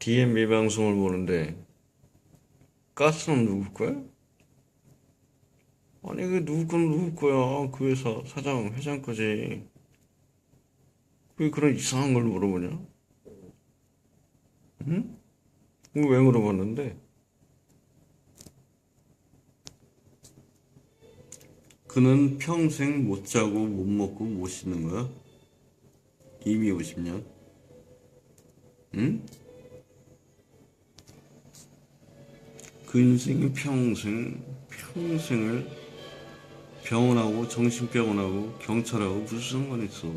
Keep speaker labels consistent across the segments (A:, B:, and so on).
A: DMB 방송을 보는데 가스는 누구 거야? 아니 그 누구 건 누구 거야? 그 회사 사장 회장까지 왜 그런 이상한 걸 물어보냐? 응? 왜 물어봤는데? 그는 평생 못 자고 못 먹고 못 씻는 거야? 이미 50년? 응? 그 인생이 평생, 평생을 병원하고 정신병원하고 경찰하고 무슨 상관 있어?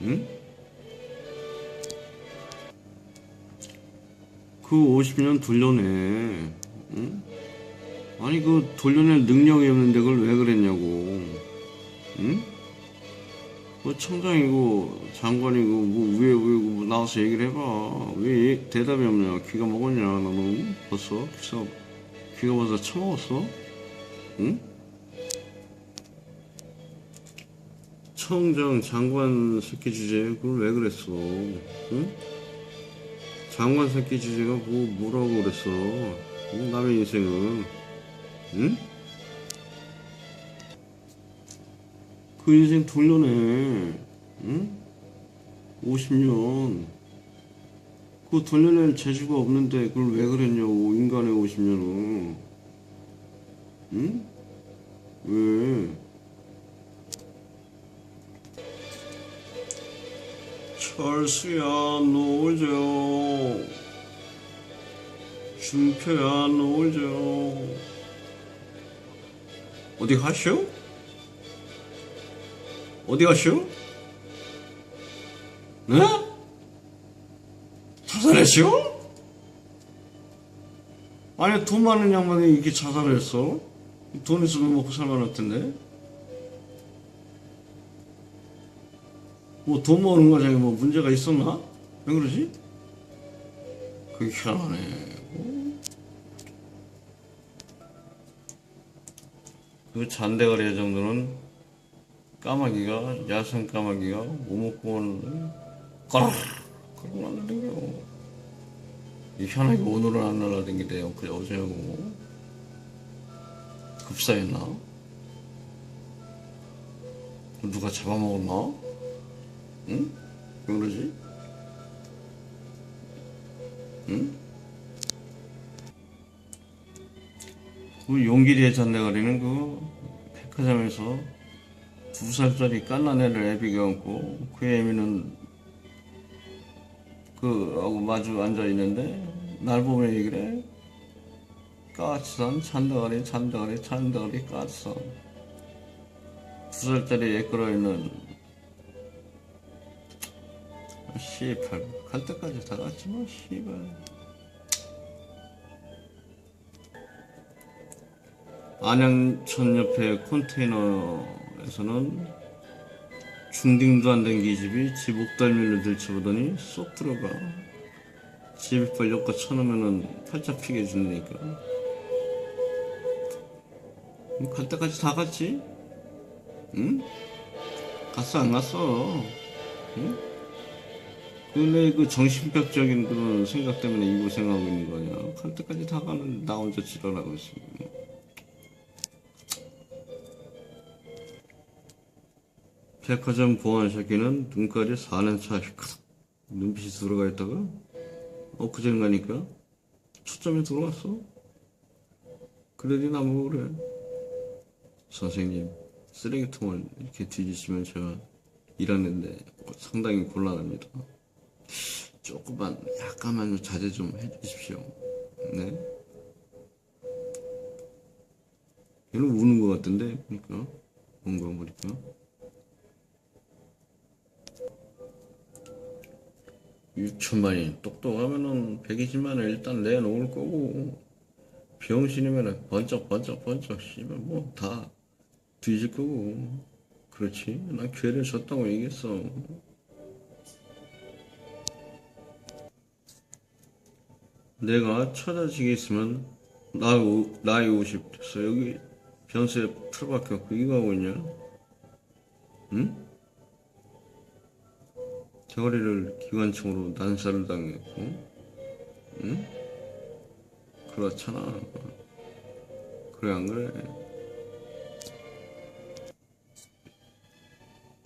A: 응? 그 50년 돌려내. 응? 아니 그 돌려낼 능력이 없는데 그걸 왜 그랬냐고. 응? 뭐 청장이고 장관이고 뭐왜왜 뭐 나와서 얘기를 해봐. 왜 얘- 대답이 없냐? 귀가 먹었냐? 너는 벌써 귀가 귀가 벌써 처먹었어? 응? 청장 장관 새끼 주제 그걸 왜 그랬어? 응? 장관 새끼 주제가 뭐 뭐라고 그랬어? 응? 남의 인생은 응? 그 인생 돌려내 응? 50년 그 돌려낼 재주가 없는데 그걸 왜 그랬냐고 인간의 50년은 응? 왜? 철수야 놀죠 준표야 놀죠 어디 가시오? 어디 가시오? 네? 자살했시오? 아니 돈 많은 양반이 이렇게 자살을 했어? 돈 있으면 먹고 살만할 텐데 뭐 돈 모으는 과정에 뭐 문제가 있었나? 왜 그러지? 그게 희한하네 그 잔대가리 정도는 까마귀가 야생 까마귀가 오목구멍을 그러고 날라다녀 이 현하게 오늘은 안 날라다니대 그래 어제하고 급사했나? 누가 잡아먹었나? 응? 왜 그러지? 응? 그 용기리의 잔대가리는 그 백화점에서 두 살짜리 깐난 애를 애비가 안고 그 애미는 그하고 마주 앉아 있는데 날 보면 얘기를 해. 까치산 잔대가리 잔대가리 잔대가리 까치산 두 살짜리 애 끌어 있는 씨발 갈 때까지 다 갔지 뭐 씨발. 안양천 옆에 컨테이너 에서는 중딩도 안 된 기집이 집 옥달미를 들쳐보더니 쏙 들어가 집이빨 엮어 쳐놓으면은 팔짝 피게 해준다니까 뭐갈 때까지 다 갔지? 응? 갔어 안 갔어? 응? 근데 그 정신병적인 그런 생각 때문에 이 고생하고 있는 거 아니야 갈 때까지 다 가는 나 혼자 지랄하고 있어 백화점 보안 새끼는 눈깔이 4년차 눈빛이 들어가 있다가 엊그제 가니까 초점이 들어왔어. 그러니 나보고 그래. 선생님 쓰레기통을 이렇게 뒤지시면 제가 일하는데 상당히 곤란합니다. 조금만 약간만 자제 좀 해주십시오. 네? 얘는 우는 것 같던데 보니까. 뭔가 보니까 6천만이 똑똑하면은 120만원 일단 내놓을 거고. 병신이면은 번쩍 번쩍 번쩍 씨발 뭐 다 뒤질 거고. 그렇지? 난 기회를 줬다고 얘기했어. 내가 처자식이 있으면 오- 나이 50 됐어. 여기 변수에 틀어박혀 그 이거 하고 있냐? 응? 대가리를 기관총으로 난사를 당했고, 응? 그렇잖아. 그래 안 그래?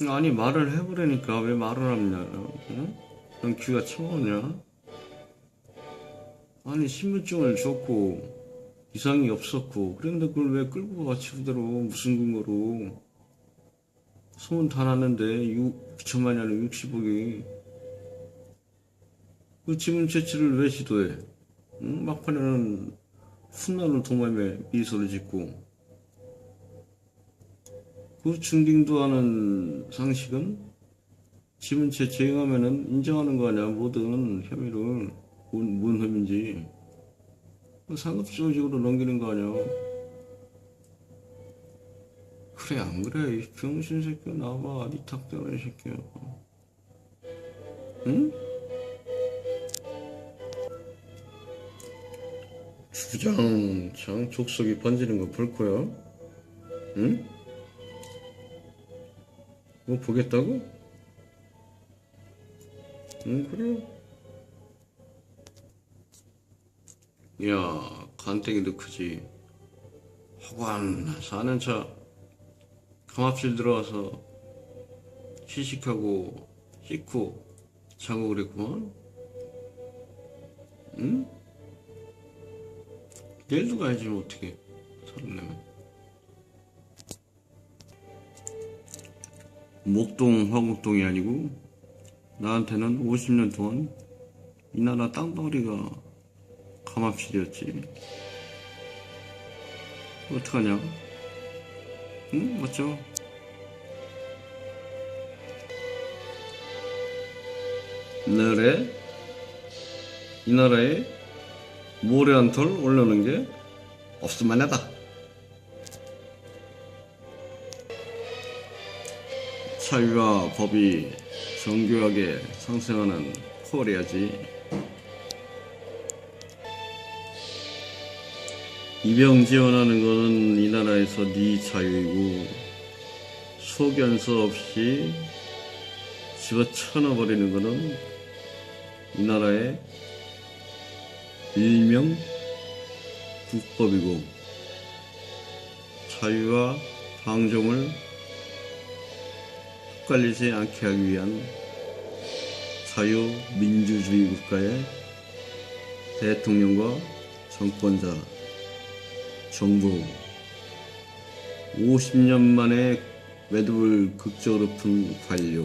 A: 아니 말을 해보라니까 왜 말을 하냐? 응? 넌 귀가 차가우냐? 아니 신분증을 줬고 이상이 없었고 그런데 그걸 왜 끌고 가 집대로 무슨 근거로 소문 다 났는데 6, 9천만이 아니라 60억이. 그 지문 채취를 왜 시도해? 응? 막판에는 훗날을 도마에 미소를 짓고. 그 중딩도 하는 상식은 지문 채취 행하면은 인정하는 거 아니야? 모든 혐의를. 뭔, 뭔 혐의인지. 그 상급조직으로 넘기는 거 아니야 그래 안 그래 이 병신 새끼야 나와봐 니 탁대라 이 새끼야 응? 주장창 족속이 번지는 거 볼 거야? 응? 뭐 보겠다고? 응 그래 야 간땡이도 크지 허관 4년차 감압실 들어와서 시식하고 씻고 자고 그랬구만 응? 내일도 가야지 뭐 어떻게. 내면. 목동 화곡동이 아니고 나한테는 50년 동안 이 나라 땅덩어리가 감압실이었지. 어떡하냐 응 맞죠. 내래 이 나라에 모래 한 털 올려놓은 게 없을만 하다. 사유와 법이 정교하게 상생하는 코리아지 입영 지원하는 거는 이 나라에서 네 자유이고 소견서 없이 집어쳐넣어 버리는 거는 이 나라의 일명 국법이고 자유와 방종을 헷갈리지 않게 하기 위한 자유민주주의 국가의 대통령과 정권자 정부 50년 만에 매듭을 극적으로 푼 관료